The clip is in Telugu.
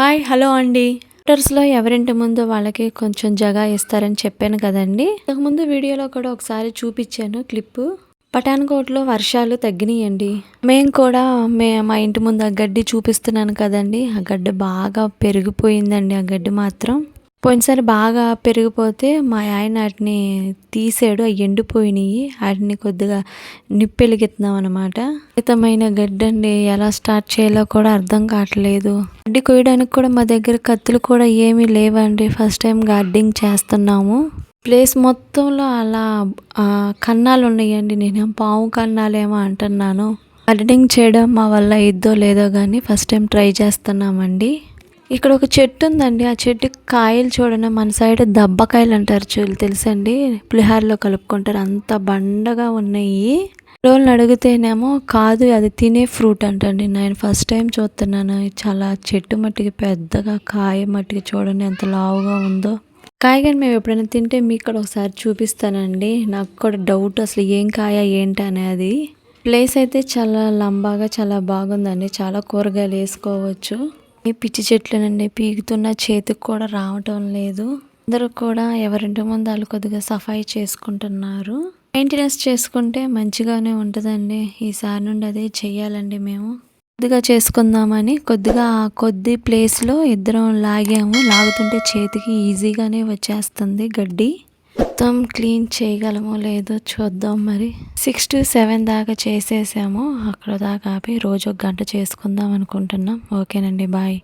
హాయ్ హలో అండి. లో ఎవరింటి ముందు వాళ్ళకి కొంచెం జగా ఇస్తారని చెప్పాను కదండి. ఇంతకుముందు వీడియోలో కూడా ఒకసారి చూపించాను క్లిప్పు. పఠాన్కోట్లో వర్షాలు తగ్గినాయండి. మేము కూడా మే మా ఇంటి ముందు ఆ గడ్డి చూపిస్తున్నాను కదండి. ఆ గడ్డి బాగా పెరిగిపోయిందండి ఆ గడ్డి మాత్రం. పోయినసారి బాగా పెరిగిపోతే మా ఆయన వాటిని తీసాడు. అవి ఎండిపోయినాయి. వాటిని కొద్దిగా నిప్పెలిగిస్తున్నాం అనమాట మితమైన గడ్డండి. అండి ఎలా స్టార్ట్ చేయాలో కూడా అర్థం కావట్లేదు. గడ్డి కొయ్యడానికి కూడా మా దగ్గర కత్తులు కూడా ఏమీ లేవండి. ఫస్ట్ టైం గార్డింగ్ చేస్తున్నాము. ప్లేస్ మొత్తంలో అలా కన్నాలు ఉన్నాయండి. నేను పాము కన్నాలేమో అంటున్నాను. గార్డెనింగ్ చేయడం మా వల్ల ఇద్దో లేదో కానీ ఫస్ట్ టైం ట్రై చేస్తున్నామండి. ఇక్కడ ఒక చెట్టు ఉందండి. ఆ చెట్టు కాయలు చూడండి. మన సైడ్ దబ్బకాయలు అంటారు చూ తెలుసండి? పులిహారలో కలుపుకుంటారు. అంత బండగా ఉన్నాయి. రోజులు అడిగితేనేమో కాదు అది తినే ఫ్రూట్ అంటండి. నేను ఫస్ట్ టైం చూస్తున్నాను. చాలా చెట్టు మట్టికి పెద్దగా కాయ మట్టికి చూడండి ఎంత లావుగా ఉందో. కాయ కానీ మేము ఎప్పుడైనా తింటే మీకు కూడా ఒకసారి చూపిస్తానండి. నాకు కూడా డౌట్ అసలు ఏం కాయ ఏంటి అనేది. ప్లేస్ అయితే చాలా లంబాగా చాలా బాగుందండి. చాలా కూరగాయలు వేసుకోవచ్చు. ఈ పిచ్చి చెట్లనండి పీకుతున్న చేతికి కూడా రావటం లేదు. అందరూ కూడా ఎవరింటి ముందు వాళ్ళు కొద్దిగా సఫాయి చేసుకుంటున్నారు. మెయింటెనెన్స్ చేసుకుంటే మంచిగానే ఉంటుందండి. ఈసారి నుండి అదే చెయ్యాలండి మేము. కొద్దిగా చేసుకుందామని కొద్దిగా కొద్ది ప్లేస్లో ఇద్దరం లాగాము. లాగుతుంటే చేతికి ఈజీగానే వచ్చేస్తుంది గడ్డి. మొత్తం క్లీన్ చేయగలమో లేదో చూద్దాం మరి. సిక్స్ టు సెవెన్ దాకా చేసేసాము. అక్కడ దాకా ఆపి రోజు ఒక గంట చేసుకుందాం అనుకుంటున్నాం. ఓకేనండి బాయ్.